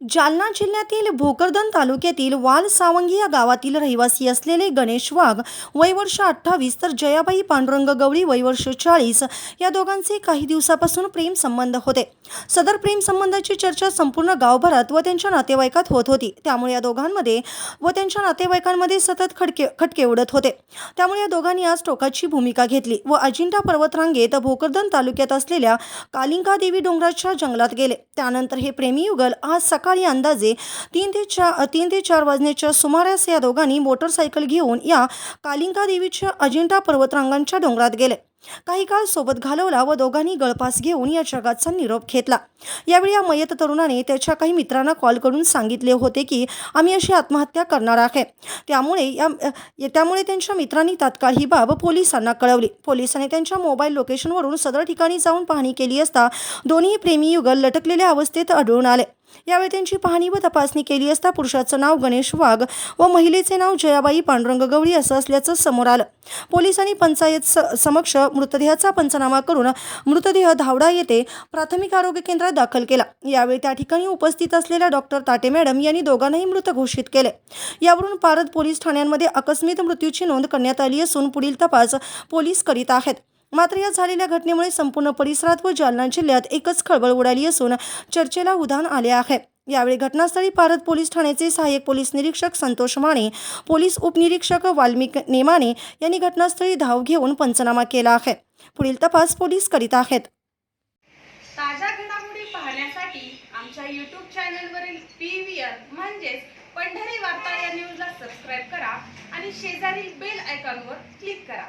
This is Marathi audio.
जालना जिल्ह्यातील भोकरदन तालुक्यातील वाल सावंगी या गावातील रहिवासी असलेले गणेश वाघ वयवर्ष अठ्ठावीस तर जयाबाई पांडुरंग गवळी वयवर्ष चाळीस या दोघांचे काही दिवसापासून प्रेम संबंध होते. सदर प्रेम संबंधाची चर्चा संपूर्ण गावभरात व त्यांच्या नातेवाईकात होत होती. त्यामुळे या दोघांमध्ये व त्यांच्या नातेवाईकांमध्ये सतत खटके खटके उडत होते. त्यामुळे या दोघांनी आज टोकाची भूमिका घेतली व अजिंठा पर्वतरांगेत भोकरदन तालुक्यात असलेल्या कालिंका देवी डोंगराच्या जंगलात गेले. त्यानंतर हे प्रेमीयुगल आज सकाळी अंदाजे तीन ते चार तीन ते चार वाजण्याच्या सुमारास या दोघांनी मोटरसायकल घेऊन या कालिंका देवीच्या अजिंठा पर्वतरांगांच्या डोंगरात गेले. काही काळ सोबत घालवला व दोघांनी गळपास घेऊन या जगाचा निरोप घेतला. यावेळी या मयत तरुणाने त्याच्या काही मित्रांना कॉल करून सांगितले होते की आम्ही अशी आत्महत्या करणार आहे. त्यामुळे या त्यामुळे त्यांच्या मित्रांनी तात्काळ ही बाब पोलिसांना कळवली. पोलिसांनी त्यांच्या मोबाईल लोकेशनवरून सदर ठिकाणी जाऊन पाहणी केली असता दोन्ही प्रेमी युगल लटकलेल्या अवस्थेत आढळून आले. यावेळी त्यांची पाहणी व तपासणी केली असता पुरुषाचं नाव गणेश वाघ व महिलेचे नाव जयाबाई पांडुरंग गवळी असं असल्याचं समोर आलं. पोलिसांनी पंचायत स समक्ष मृतदेहाचा पंचनामा करून मृतदेह धावडा येथे प्राथमिक आरोग्य केंद्रात दाखल केला. यावेळी त्या ठिकाणी उपस्थित असलेल्या डॉक्टर ताटे मॅडम यांनी दोघांनाही मृत घोषित केले. यावरून पारद पोलीस ठाण्यांमध्ये आकस्मिक मृत्यूची नोंद करण्यात आली असून पुढील तपास पोलीस करीत आहेत. मात्र या झालेल्या घटनेमुळे संपूर्ण परिसरात व जालना जिल्ह्यात एकच खळबळ उडाली असून चर्चेला उधाण आले आहे. यावेळी घटनास्थळी भारत पोलीस ठाण्याचे सहाय्यक पोलीस निरीक्षक संतोष माने पोलीस उपनिरीक्षक वाल्मिक नेमाने यांनी घटनास्थळी धाव घेऊन पंचनामा केला आहे. पुढील तपास पोलीस करीत आहेत. ताज्या घडामोडी पाहण्यासाठी आमच्या यूट्यूब चॅनलवरील पी व्ही आर म्हणजेच पंढरी वार्ता या न्यूजला सबस्क्राईब करा आणि शेजारील बेल आयकॉनवर क्लिक करा.